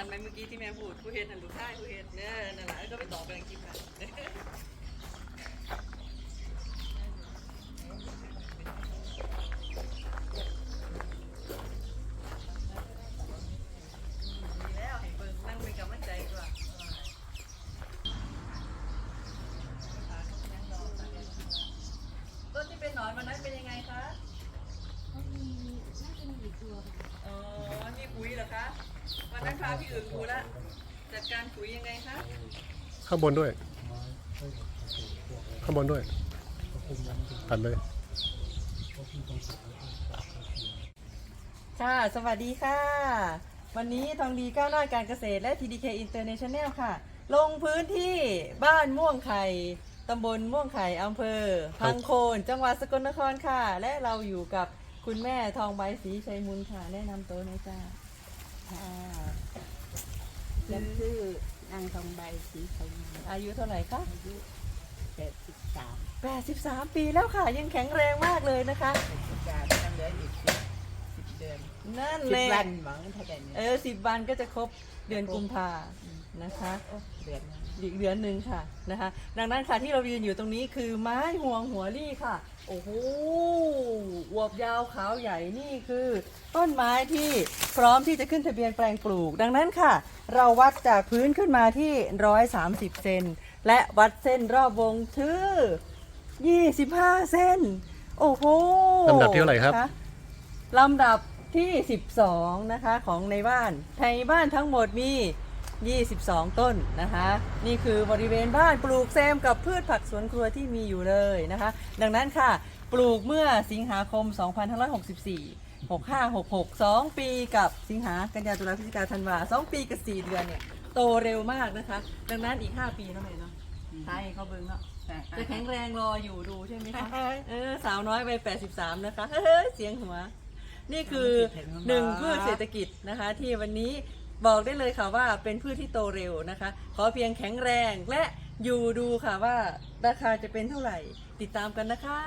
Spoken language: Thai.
ทันไหมเมื่อกี้ที่แม่พูดผู้เฮ็ดนั่นลูกชายผู้เฮ็ดเนี่ยนั่นแหละก็ไปตอบกันคลิปกันดีแล้วให้เบิ่งนั่งเป็นกำลังใจดีกว่าต้นที่เป็นหนอนวันนั้นเป็นยังไงคะเขามีน่าจะมีอีกตัวค่ะ อ๋อ นี่ปุ๋ยเหรอคะ วันนั้นพาพี่อื่นดูแล้วจัดการปุ๋ยยังไงคะข้างบนด้วย ข้างบนด้วย ตัดเลย ค่ะ สวัสดีค่ะ วันนี้ทองดีก้าวหน้าการเกษตรและ TDK International ค่ะ ลงพื้นที่บ้านม่วงไข่ตำบลม่วงไข่อำเภอพังโคน จังหวัดสกลนครค่ะ และเราอยู่กับคุณแม่ทองใบศรีชัยมุนค่ะ แนะนำตัวหน่อยจ้า ค่ะแล้วคือนางทองใบสีทองงามอายุเท่าไหร่คะ อายุแปดสิบสาม83 ปีแล้วค่ะ ยังแข็งแรงมากเลยนะคะจานยังเหลืออีกสิบสิบเดือนนั่นสิเลบยวันหมองเท่าไหร่เอเนี่ยอสิบวันก็จะครบเดือนกุมภา นะคะโอ้เดือนหนึ่งอีกเดือนหนึ่งค่ะนะคะ ดังนั้นค่ะที่เรายืนอยู่ตรงนี้คือไม้ห่วงหัวลี่ค่ะ โอ้โหอวบยาวขาวใหญ่นี่คือ ต้นไม้ที่พร้อมที่จะขึ้นทะเบียนแปลงปลูก ดังนั้นค่ะ เราวัดจากพื้นขึ้นมาที่ 130 เซนและวัดเส้นรอบวงคือ25เซนโอ้โหลำดับที่เท่าไหร่ครับะลำดับที่ 12 นะคะของในบ้านในบ้านทั้งหมดมี 22 ต้นนะคะ นี่คือบริเวณบ้านปลูกแซมกับพืชผักสวนครัวที่มีอยู่เลยนะคะ ดังนั้นค่ะ ปลูกเมื่อสิงหาคม 2564 65 66 2 ปีกับสิงหากันยาตุลาพฤศจิกาธันวา2 ปีกับ 4 เดือนเนี่ย โตเร็วมากนะคะ ดังนั้นอีก 5 ปีเนาะแม่เนาะใช่เขาเบิ่งเนาะจะแข็งแรงรออยู่ดูใช่ไหมคะ เออ สาวน้อยไป 83 นะคะ เฮ้ยเสียงหัว นี่คือหนึ่งพืชเศรษฐกิจนะคะ ที่วันนี้ บอกได้เลยค่ะว่าเป็นพืชที่โตเร็วนะคะ ขอเพียงแข็งแรงและอยู่ดูค่ะว่าราคาจะเป็นเท่าไหร่ ติดตามกันนะคะ